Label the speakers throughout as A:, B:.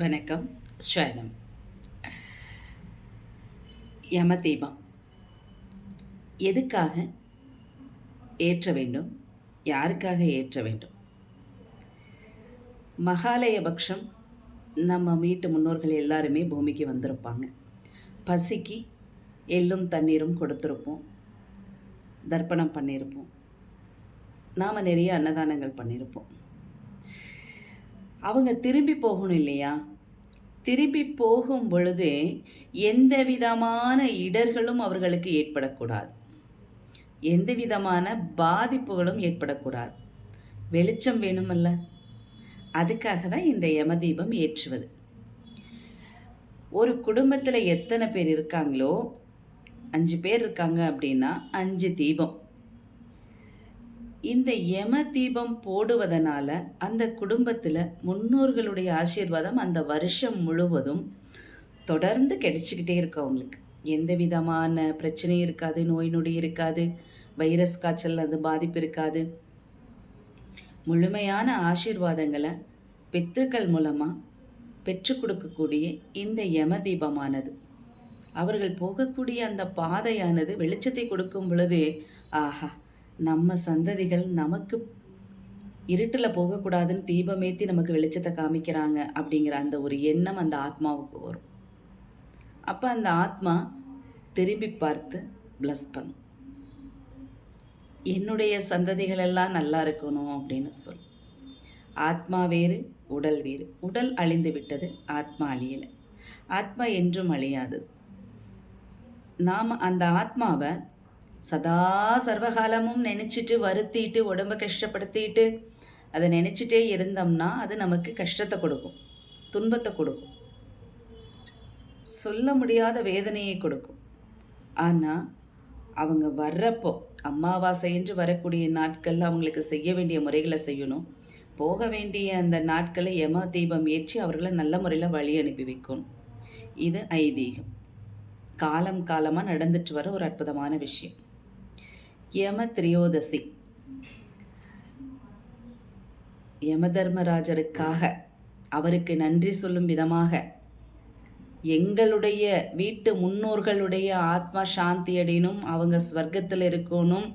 A: வணக்கம். ஸ்வயனம் யம தீபம் எதுக்காக ஏற்ற வேண்டும்? யாருக்காக ஏற்ற வேண்டும்? மகாலய பக்ஷம் நம்ம வீட்டு முன்னோர்கள் எல்லாருமே பூமிக்கு வந்திருப்பாங்க. பசிக்கு எள்ளும் தண்ணீரும் கொடுத்துருப்போம். தர்ப்பணம் பண்ணியிருப்போம் நாம் நிறைய அன்னதானங்கள் பண்ணியிருப்போம் அவங்க திரும்பி போகணும் இல்லையா? திரும்பி போகும் பொழுது எந்த விதமான இடர்களும் அவர்களுக்கு ஏற்படக்கூடாது. எந்த விதமான பாதிப்புகளும் ஏற்படக்கூடாது. வெளிச்சம் வேணுமல்ல. அதுக்காக தான் இந்த யமதீபம் ஏற்றுவது. ஒரு குடும்பத்தில் எத்தனை பேர் இருக்காங்களோ அஞ்சு பேர் இருக்காங்க அப்படின்னா அஞ்சு தீபம். இந்த யம தீபம் போடுவதனால அந்த குடும்பத்தில் முன்னோர்களுடைய ஆசீர்வாதம் அந்த வருஷம் முழுவதும் தொடர்ந்து கிடைச்சிக்கிட்டே இருக்கும் அவங்களுக்கு. எந்த விதமான பிரச்சனையும் இருக்காது நோய் நொடி இருக்காது வைரஸ் காய்ச்சல் அது பாதிப்பு இருக்காது. முழுமையான ஆசீர்வாதங்களை பித்திருக்கள் மூலமாக பெற்று கொடுக்கக்கூடிய இந்த யம தீபமானது. அவர்கள் போகக்கூடிய அந்த பாதையானது வெளிச்சத்தை கொடுக்கும் பொழுது ஆஹா நம்ம சந்ததிகள் நமக்கு இருட்டில் போகக்கூடாதுன்னு தீபமேத்தி நமக்கு வெளிச்சத்தை காமிக்கிறாங்க அப்படிங்கிற அந்த ஒரு எண்ணம் அந்த ஆத்மாவுக்கு வரும். அப்போ அந்த ஆத்மா திரும்பி பார்த்து ப்ளஸ் பண்ணும் என்னுடைய சந்ததிகள் எல்லாம் நல்லா இருக்கணும் அப்படின்னு சொல். ஆத்மா வேறு உடல் வேறு. உடல் அழிந்து விட்டது ஆத்மா அழியலை. ஆத்மா என்றும் அழியாது. நாம் அந்த ஆத்மாவை சதா சர்வகாலமும் நினச்சிட்டு வருத்திட்டு உடம்ப கஷ்டப்படுத்திட்டு அதை நினச்சிட்டே இருந்தோம்னா அது நமக்கு கஷ்டத்தை கொடுக்கும் துன்பத்தை கொடுக்கும். சொல்ல முடியாத வேதனையை கொடுக்கும். ஆனால் அவங்க வர்றப்போ அமாவாசை என்று வரக்கூடிய நாட்களில் அவங்களுக்கு செய்ய வேண்டிய முறைகளை செய்யணும். போக வேண்டிய அந்த நாட்களை யம தீபம் ஏற்றி அவர்களை நல்ல முறையில் வழி அனுப்பி வைக்கணும் இது ஐதீகம். காலம் காலமாக நடந்துட்டு வர ஒரு அற்புதமான விஷயம். யம திரியோதசி. யம தர்மராஜருக்காக அவருக்கு நன்றி சொல்லும் விதமாக எங்களுடைய வீட்டு முன்னோர்களுடைய ஆத்மா சாந்தி அடையணும் அவங்க ஸ்வர்க்கத்தில் இருக்கணும்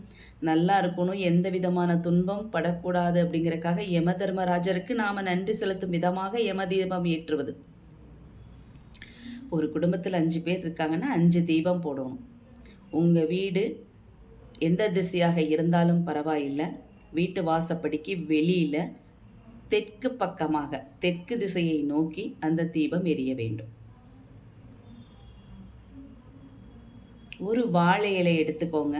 A: நல்லா இருக்கணும் எந்த விதமான துன்பம் படக்கூடாது அப்படிங்கிறக்காக யம தர்மராஜருக்கு நாம் நன்றி செலுத்தும் விதமாக யம தீபம் ஏற்றுவது. ஒரு குடும்பத்தில் அஞ்சு பேர் இருக்காங்கன்னா அஞ்சு தீபம் போடணும். உங்கள் வீடு எந்த திசையாக இருந்தாலும் பரவாயில்லை. வீட்டு வாசப்படிக்கு வெளியில் தெற்கு பக்கமாக தெற்கு திசையை நோக்கி அந்த தீபம் எரிய வேண்டும். ஒரு வாழை இலை எடுத்துக்கோங்க.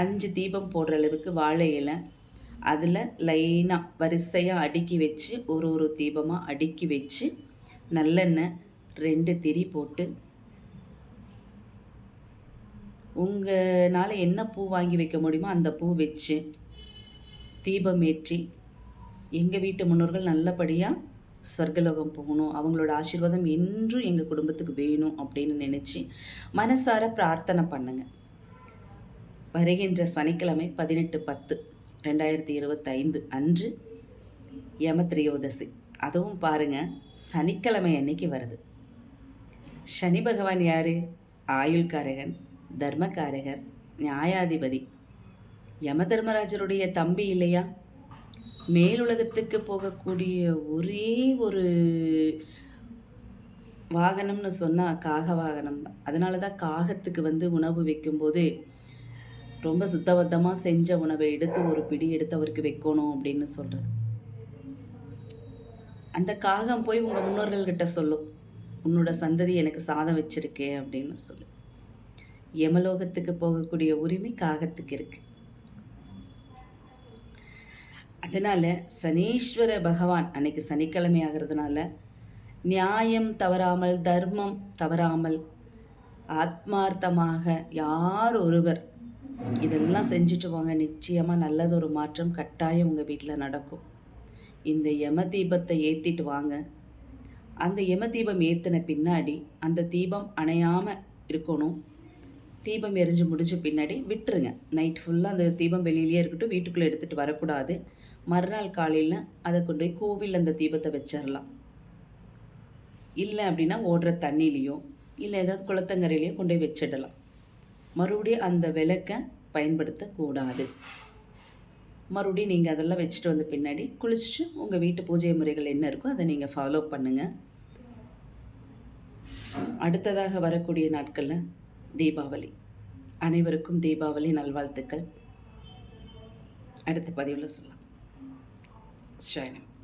A: அஞ்சு தீபம் போடுற அளவுக்கு வாழை இலை. அதில் லைனாக வரிசையாக அடுக்கி வச்சு ஒரு ஒரு தீபமாக அடுக்கி வச்சு நல்லெண்ணெய் ரெண்டு திரி போட்டு உங்களால் என்ன பூ வாங்கி வைக்க முடியுமோ அந்த பூ வச்சு தீபம் ஏற்றி எங்கள் வீட்டு முன்னோர்கள் நல்லபடியாக ஸ்வர்கலோகம் போகணும். அவங்களோட ஆசீர்வாதம் என்றும் எங்கள் குடும்பத்துக்கு வேணும் அப்படின்னு நினச்சி மனசார பிரார்த்தனை பண்ணுங்க. வருகின்ற சனிக்கிழமை பதினெட்டு பத்து ரெண்டாயிரத்தி இருபத்தைந்து அன்று யமத்ரியோதசி. அதுவும் பாருங்கள் சனிக்கிழமை அன்னைக்கு வருது. சனி பகவான் யார்? ஆயுள்காரகன். தர்மகாரகர் நியாயாதிபதி. யம தர்மராஜருடைய தம்பி இல்லையா? மேலுலகத்துக்கு போகக்கூடிய ஒரே ஒரு வாகனம்னு சொன்னால் காக வாகனம் தான். அதனால தான் காகத்துக்கு வந்து உணவு வைக்கும்போது ரொம்ப சுத்தபத்தமாக செஞ்ச உணவை எடுத்து ஒரு பிடி எடுத்து அவருக்கு வைக்கணும் அப்படின்னு சொல்கிறது அந்த காகம் போய் உங்கள் முன்னோர்கள்கிட்ட சொல்லும். உன்னோட சந்ததி எனக்கு சாதம் வச்சிருக்கே அப்படின்னு சொல்லு. யமலோகத்துக்கு போகக்கூடிய உரிமை காகத்துக்கு இருக்கு. அதனால் சனீஸ்வர பகவான் அன்னைக்கு சனிக்கிழமை ஆகிறதுனால நியாயம் தவறாமல் தர்மம் தவறாமல் ஆத்மார்த்தமாக யார் ஒருவர் இதெல்லாம் செஞ்சுட்டு வாங்க நிச்சயமாக நல்லது ஒரு மாற்றம் கட்டாயம் உங்கள் வீட்டில் நடக்கும். இந்த யம தீபத்தை ஏற்றிட்டு வாங்க. அந்த யம தீபம் ஏற்றின பின்னாடி அந்த தீபம் அணையாமல் இருக்கணும். தீபம் எரிஞ்சு முடிஞ்ச பின்னாடி விட்டுருங்க. நைட் ஃபுல்லாக அந்த தீபம் வெளியிலேயே இருக்கட்டும் வீட்டுக்குள்ளே எடுத்துகிட்டு வரக்கூடாது. மறுநாள் காலையில் அதை கொண்டு போய் கோவில் அந்த தீபத்தை வச்சிடலாம் இல்லை அப்படின்னா ஓடுற தண்ணிலேயோ இல்லை ஏதாவது குளத்தங்கரையிலையோ கொண்டு போய் வச்சிடலாம். மறுபடியும் அந்த விளக்கை பயன்படுத்தக்கூடாது. மறுபடியும் நீங்கள் அதெல்லாம் வச்சுட்டு வந்த பின்னாடி குளிச்சுட்டு உங்கள் வீட்டு பூஜை முறைகள் என்ன இருக்கோ அதை நீங்கள் ஃபாலோ பண்ணுங்கள் அடுத்ததாக வரக்கூடிய நாட்களில் தீபாவளி. அனைவருக்கும் தீபாவளி நல்வாழ்த்துக்கள். அடுத்த பதிவில் சொல்லலாம். ஸ்ரீனம்